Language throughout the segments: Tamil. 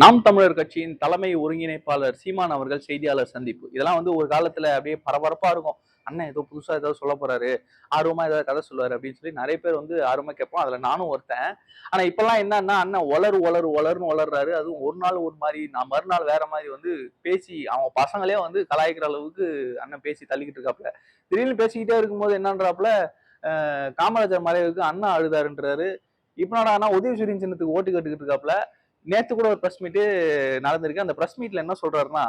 நாம் தமிழர் கட்சியின் தலைமை ஒருங்கிணைப்பாளர் சீமான் அவர்கள் செய்தியாளர் சந்திப்பு. இதெல்லாம் வந்து ஒரு காலத்துல அப்படியே பரபரப்பா இருக்கும். அண்ணன் ஏதோ புதுசா ஏதாவது சொல்ல போறாரு ஆர்வமா ஏதாவது கதை சொல்லுவாரு அப்படின்னு சொல்லி நிறைய பேர் வந்து ஆர்வமா கேட்போம். அதுல நானும் ஒருத்தன். ஆனா இப்பெல்லாம் என்னன்னா அண்ணன் ஒளரு ஒளரு ஒளருன்னு வளர்றாரு அதுவும் ஒரு நாள் ஒரு மாதிரி நான் மறுநாள் வேற மாதிரி வந்து பேசி அவங்க பசங்களே வந்து கலாய்க்கிற அளவுக்கு அண்ணன் பேசி தள்ளிக்கிட்டு இருக்காப்புல. திடீர்னு பேசிக்கிட்டே இருக்கும்போது என்னன்றாப்புல காமராஜர் மறைவுக்கு அண்ணா அழுதாருன்றாரு. இப்போ அண்ணா உதயசூரியன் சின்னத்துக்கு ஓட்டு கேட்டுக்கிட்டு இருக்காப்ல நேற்று கூட ஒரு ப்ரெஸ் மீட்டு நடந்திருக்கு. அந்த ப்ரெஸ் மீட்ல என்ன சொல்றாருன்னா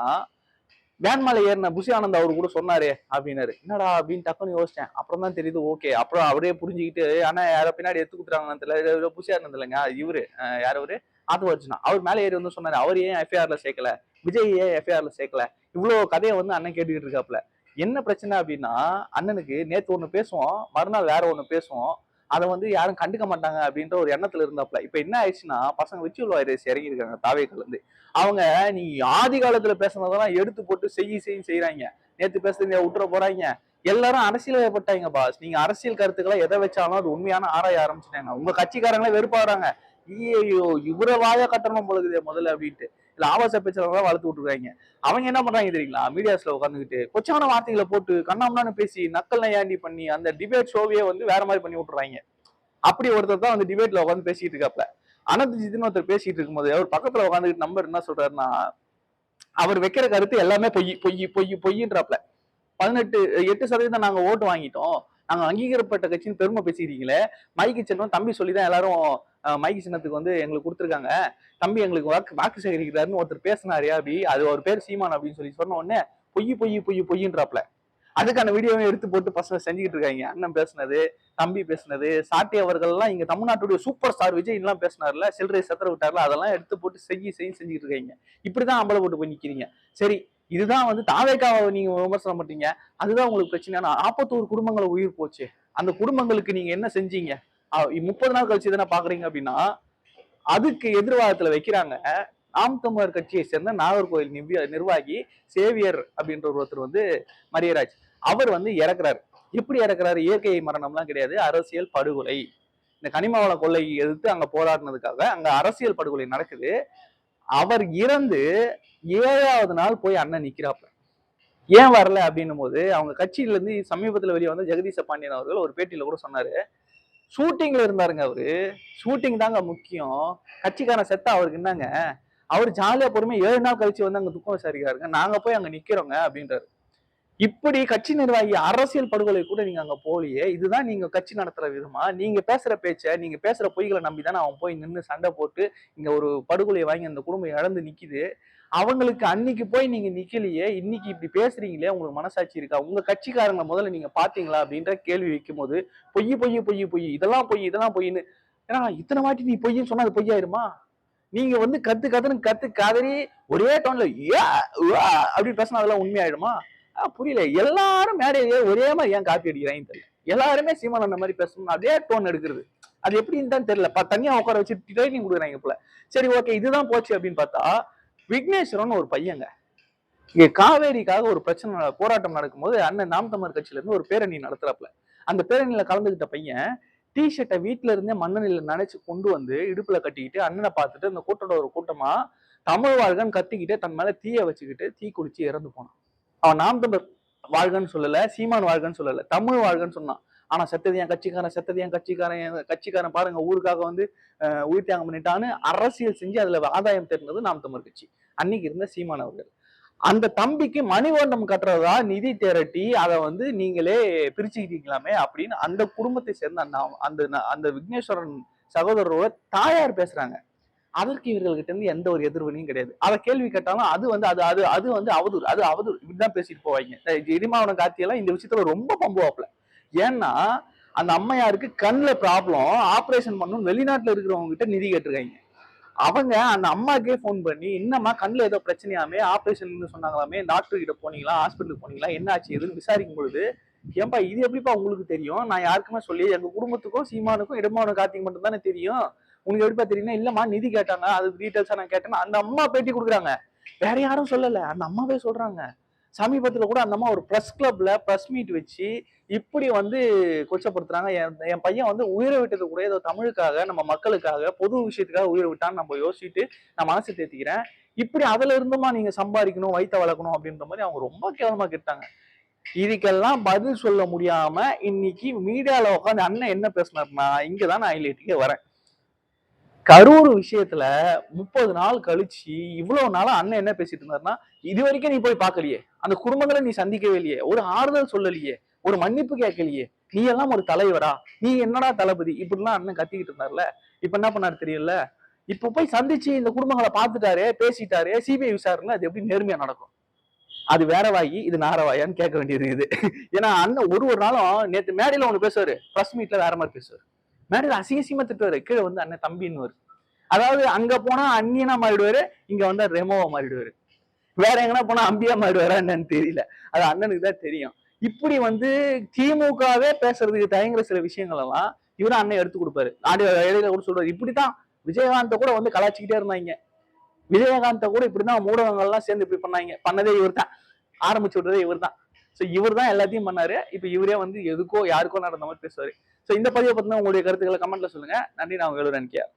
வேன்மலை ஏறின புஷி ஆனந்த் அவரு கூட சொன்னாரே அப்படின்னாரு. என்னடா? அப்படின்னு டக்குன்னு யோசிச்சேன். அப்புறம் தான் தெரியுது ஓகே. அப்புறம் அப்படியே புரிஞ்சுக்கிட்டு ஆனா யாரோ பின்னாடி எடுத்து குத்துறாங்கன்னு தெரியல. புஷி ஆனந்த் இல்லைங்க. இவரு யார் அவரு? ஆத்து வச்சுனா அவர் மேலே ஏறி வந்து சொன்னாரு. அவர் ஏன் எஃப்ஐஆர்ல சேர்க்கல? விஜய் ஏன் எஃப்ஐஆர்ல சேர்க்கல? இவ்வளோ கதையை வந்து அண்ணன் கேட்டுக்கிட்டு இருக்காப்ல. என்ன பிரச்சனை அப்படின்னா அண்ணனுக்கு நேற்று ஒன்று பேசுவோம். மறுநாள் வேற ஒன்று பேசுவோம். அதை வந்து யாரும் கண்டுக்க மாட்டாங்க அப்படின்ற ஒரு எண்ணத்துல இருந்தாப்ல இப்ப என்ன ஆயிடுச்சுன்னா பசங்க விச்சுவல் வைரஸ் இறங்கியிருக்காங்க தாவேக்கல் இருந்து அவங்க நீ ஆதி காலத்துல பேசுனதெல்லாம் எடுத்து போட்டு செய்ய செய்ய செய்யறாங்க நேத்து பேசுறீங்க விட்டுற போறாங்க. எல்லாரும் அரசியல் பாஸ் நீங்க அரசியல் கருத்துக்களை எதை வச்சாலும் அது உண்மையான ஆராய ஆரம்பிச்சிட்டாங்க. உங்க கட்சிக்காரங்களே வெறுப்பாடுறாங்க ஐயோ இவரை வாய கட்டணும் பொழுது முதல்ல அப்படின்ட்டு. இல்ல ஆபாச பேச்சுலாம் வளர்த்து விட்டுருக்காங்க. அவங்க என்ன பண்றாங்க தெரியுங்களா? மீடியாஸ்ல உட்காந்துக்கிட்டு கொச்சான வார்த்தைகளை போட்டு கண்ணாமண்ணான்னு பேசி நக்கல் நையாண்டி பண்ணி அந்த டிபேட் ஷோவையே வந்து வேற மாதிரி பண்ணி விட்டுறாங்க. அப்படி ஒருத்தர் தான் வந்து டிபேட்ல உட்காந்து பேசிட்டு இருக்காப்ல. அனந்த் ஜித்னு ஒருத்தர் பேசிட்டு இருக்கும்போது அவர் பக்கத்துல உட்காந்துக்கிட்டு நம்பர் என்ன சொல்றாருன்னா அவர் வைக்கிற கருத்து எல்லாமே பொய் பொய் பொய் பொய்ன்றாப்ல. பதினெட்டு எட்டு சதவீதம் நாங்க ஓட்டு வாங்கிட்டோம். நாங்க அங்கீகரிக்கப்பட்ட கட்சின்னு பெருமை பேசிக்கிறீங்களே? மைக்கு சின்னம் தம்பி சொல்லி தான் எல்லாரும் மைக்கு சின்னத்துக்கு வந்து எங்களுக்கு கொடுத்துருக்காங்க. தம்பி எங்களுக்கு வாக்கு வாக்கு சேகரிக்கிறாருன்னு ஒருத்தர் பேசினாரு அப்படி அது ஒரு பேர் சீமான் அப்படின்னு சொல்லி சொன்ன உடனே பொய் பொய் பொய் பொய்ன்றாப்ல அதுக்கான வீடியோவை எடுத்து போட்டு பசங்க செஞ்சுக்கிட்டு இருக்காங்க. அண்ணன் பேசுனது தம்பி பேசுனது சாட்டி அவர்கள்லாம் இங்க தமிழ்நாட்டுடைய சூப்பர் ஸ்டார் விஜய் எல்லாம் பேசினார்ல சில்லறை சத்திர விட்டார்ல அதெல்லாம் எடுத்து போட்டு செய்ய செய்ய செஞ்சுக்கிட்டு இருக்காங்க. இப்படிதான் அம்பல போட்டு போய் நிக்கிறீங்க. சரி இதுதான் வந்து தாவேக்காவை நீங்க விமர்சனம் பண்றீங்க. அதுதான் உங்களுக்கு பிரச்சனை. நாற்பத்தோரு குடும்பங்களை உயிர் போச்சு. அந்த குடும்பங்களுக்கு நீங்க என்ன செஞ்சீங்க? முப்பது நாள் கழிச்சு தானே பாக்குறீங்க அப்படின்னா அதுக்கு எதிர்வாதத்துல வைக்கிறாங்க. நாம் தமிழர் கட்சியை சேர்ந்த நாகர்கோவில் நிவ்ய- நிர்வாகி சேவியர் அப்படின்ற ஒருத்தர் வந்து மரியராஜ். அவர் வந்து இறக்குறாரு. எப்படி இறக்குறாரு? இயற்கை மரணம்லாம் கிடையாது. அரசியல் படுகொலை. இந்த கனிமவள கொள்ளையை எதிர்த்து அங்க போராடினதுக்காக அங்க அரசியல் படுகொலை நடக்குது. அவர் இறந்து ஏழாவது நாள் போய் அண்ணன் நிக்கிறாப்ல ஏன் வரல அப்படின்னும் போது அவங்க கட்சியில இருந்து சமீபத்துல வெளியே வந்த ஜெகதீச பாண்டியன் அவர்கள் ஒரு பேட்டியில கூட சொன்னாரு. ஷூட்டிங்ல இருந்தாருங்க அவரு. ஷூட்டிங் தாங்க முக்கியம். கட்சிக்காரன் செத்தா அவருக்கு என்னங்க? அவர் ஜாலியா பொறுமையாக ஏழு நாள் கழிச்சு வந்து அங்க துக்கம் விசாரிக்கிறாருங்க. நாங்க போய் அங்க நிக்கிறோங்க அப்படின்றாரு. இப்படி கட்சி நிர்வாகி அரசியல் படுகொலை கூட நீங்க அங்க போலியே இதுதான் நீங்க கட்சி நடத்துற விதமா? நீங்க பேசுற பேச்ச நீங்க பேசுற பொய்களை நம்பி தானே அவன் போய் நின்று சண்டை போட்டு இங்க ஒரு படுகொலையை வாங்கி அந்த குடும்பம் இழந்து நிக்குது. அவங்களுக்கு அன்னைக்கு போய் நீங்க நிக்கலையே இன்னைக்கு இப்படி பேசுறீங்களே உங்களுக்கு மனசாட்சி இருக்கா? உங்க கட்சிக்காரங்களை முதல்ல நீங்க பாத்தீங்களா? அப்படின்ற கேள்வி வைக்கும் போது பொய் பொய் பொய் பொய் இதெல்லாம் பொய் இதெல்லாம் பொய்ன்னு. ஏன்னா இத்தனை வாட்டி நீ பொய்ன்னு சொன்னா அது பொய்யாயிருமா? நீங்க வந்து கத்து கத்துன்னு கத்து கதறி ஒரே டோன்ல ஏ அப்படி அப்படின்னு பேசினா அதெல்லாம் உண்மையாயிடுமா புரியல. எல்லாரும் மேடையிலே ஒரே மாதிரி ஏன் காப்பி அடிக்கிறாங்கன்னு தெரியல. எல்லாருமே சீமான் அந்த மாதிரி பேசணும். அதே டோன் எடுக்கிறது. அது எப்படின்னு தான் தெரியல. தனியா உட்கார வச்சு ட்ரைனிங் கொடுக்குறாங்க போல. சரி ஓகே இதுதான் போச்சு அப்படின்னு பார்த்தா விக்னேஸ்வரன் ஒரு பையங்க. இங்க காவேரிக்காக ஒரு பிரச்சனை போராட்டம் நடக்கும்போது அண்ணன் நாம் தமிழர் கட்சியில இருந்து ஒரு பேரணி நடத்துறாப்ல அந்த பேரணியில கலந்துகிட்ட பையன் டி ஷர்ட்டை வீட்டுல இருந்தே மண்ணெண்ணில நினைச்சு கொண்டு வந்து இடுப்புல கட்டிக்கிட்டு அண்ணனை பார்த்துட்டு அந்த கூட்டத்தோட ஒரு கூட்டமா தமிழ் வாழ்கன்னு கத்திக்கிட்டு தன் மேல தீய வச்சுக்கிட்டு தீ குடிச்சு இறந்து போனான். அவன் நாம் தமிழ் வாழ்கன்னு சொல்லல சீமான் வாழ்கன்னு சொல்லல தமிழ் வாழ்கன்னு சொன்னான். ஆனா செத்தது என் கட்சிக்காரன் செத்தது என் கட்சிக்காரன் கட்சிக்காரன் பாருங்க ஊருக்காக வந்து உயிர் தியாகம் பண்ணிட்டான்னு அரசியல் செஞ்சு அதுல ஆதாயம் தெரிந்தது நாம் தமிழ் கட்சி. அன்னைக்கு இருந்த சீமான் அவர்கள். அந்த தம்பிக்கு மணிமண்டபம் கட்டுறதா நிதி திரட்டி அதை வந்து நீங்களே பிரிச்சுக்கிட்டீங்களாமே அப்படின்னு அந்த குடும்பத்தை சேர்ந்த அந்த அந்த அந்த விக்னேஸ்வரன் சகோதரரோட தாயார் பேசுறாங்க. அதற்கு இவர்கள்கிட்ட இருந்து எந்த ஒரு எதிர்வினையும் கிடையாது. அதை கேள்வி கேட்டாலும் அது வந்து அது அது அது வந்து அவதூறு அது அவதூறு. இப்படிதான் பேசிட்டு போவாங்க. இடிமாவன கார்த்தியெல்லாம் இந்த விஷயத்துல ரொம்ப பம்புவாப்ல ஏன்னா அந்த அம்மையாருக்கு கண்ணில் ப்ராப்ளம் ஆப்ரேஷன் பண்ணணும் வெளிநாட்டில் இருக்கிறவங்க கிட்ட நிதி கேட்டிருக்காங்க. அவங்க அந்த அம்மாக்கே ஃபோன் பண்ணி என்னம்மா கண்ணில் ஏதோ பிரச்சனையாமே ஆப்ரேஷன் சொன்னாங்களாமே டாக்டர் கிட்ட போனீங்களா ஹாஸ்பிட்டலுக்கு போனீங்களா என்ன ஆச்சு எதுன்னு விசாரிக்கும் பொழுது ஏன்பா இது எப்படிப்பா உங்களுக்கு தெரியும்? நான் யாருக்குமே சொல்லி எங்க குடும்பத்துக்கும் சீமானுக்கும் இடமான கார்த்திக் மட்டும் தானே தெரியும்? உங்களுக்கு எப்படிப்பா தெரியும்னா இல்லம்மா நிதி கேட்டாங்க அது டீட்டெயில்ஸா நான் கேட்டேன்னா அந்த அம்மா பேட்டி கொடுக்குறாங்க. வேற யாரும் சொல்லல. அந்த அம்மாவே சொல்றாங்க. சமீபத்தில் கூட அந்த அம்மா ஒரு ப்ரெஸ் கிளப்ல ப்ரெஸ் மீட் வச்சு இப்படி வந்து கொச்சப்படுத்துறாங்க என் என் பையன் வந்து உயிரை விட்டது கூட ஏதோ தமிழுக்காக நம்ம மக்களுக்காக பொது விஷயத்துக்காக உயிரை விட்டான்னு நம்ம யோசிச்சுட்டு நான் மனசு தேத்திக்கிறேன். இப்படி அதுல இருந்துமா நீங்க சம்பாதிக்கணும் வைத்த வளர்க்கணும் அப்படின்ற மாதிரி அவங்க ரொம்ப கேவலமா கேட்டாங்க. இதுக்கெல்லாம் பதில் சொல்ல முடியாம இன்னைக்கு மீடியால உட்காந்து அண்ணன் என்ன பேசினார்னா இங்கதான் நான் ஹைலைட்டுக்கே வரேன். கரூர் விஷயத்துல முப்பது நாள் கழிச்சு இவ்வளவு நாளா அண்ணன் என்ன பேசிட்டு இருந்தாருன்னா இது வரைக்கும் நீ போய் பார்க்கலையே. அந்த குடும்பங்களை நீ சந்திக்கவே இல்லையே. ஒரு ஆறுதல் சொல்லலையே. ஒரு மன்னிப்பு கேட்கலையே. நீ எல்லாம் ஒரு தலைவரா? நீ என்னடா தளபதி? இப்படிலாம் அண்ணன் கத்திக்கிட்டு இருந்தார்ல. இப்ப என்ன பண்ணாரு தெரியல? இப்ப போய் சந்திச்சு இந்த குடும்பங்களை பார்த்துட்டாரு பேசிட்டாரு சிபிஐ விசாரணை அது எப்படி நேர்மையா நடக்கும்? அது வேற வாயி இது நாரவாயான்னு கேட்க வேண்டியது இது. ஏன்னா அண்ணன் ஒரு ஒரு நாளும் நேற்று மேடையில ஒன்று பேசுவாரு. ப்ரெஸ் மீட்ல வேற மாதிரி பேசுவாரு. மேடையில அசிங்கசியமா திட்டுவாரு. கீழே வந்து அண்ணன் தம்பின்னு அதாவது அங்க போனா அந்நியனா மாறிடுவாரு இங்க வந்தா ரெமோவா மாறிடுவாரு. வேற எங்கன்னா போனா அம்பியா மாறிடுவாரா என்னன்னு தெரியல. அது அண்ணனுக்கு தான் தெரியும். இப்படி வந்து திமுகவே பேசுறதுக்கு தயங்குற சில விஷயங்கள் எல்லாம் இவரும் அண்ணன் எடுத்து கொடுப்பாரு. ஆடி இடையில கூட சொல்றாரு இப்படித்தான் விஜயகாந்த கூட வந்து கலாச்சிக்கிட்டே இருந்தாங்க. விஜயகாந்த கூட இப்படிதான் மூடகங்கள்லாம் சேர்ந்து இப்படி பண்ணாங்க. பண்ணதே இவர் தான் ஆரம்பிச்சு விடுறதே இவர் தான் ஸோ இவர் தான் எல்லாத்தையும் பண்ணாரு. இப்போ இவரே வந்து எதுக்கோ யாருக்கோ நடந்த மாதிரி பேசுவாரு. ஸோ இந்த பதிவை பார்த்தீங்கன்னா உங்களுடைய கருத்துக்களை கமெண்ட்ல சொல்லுங்க. நன்றி நான் வேலூர் நினைக்கிறேன்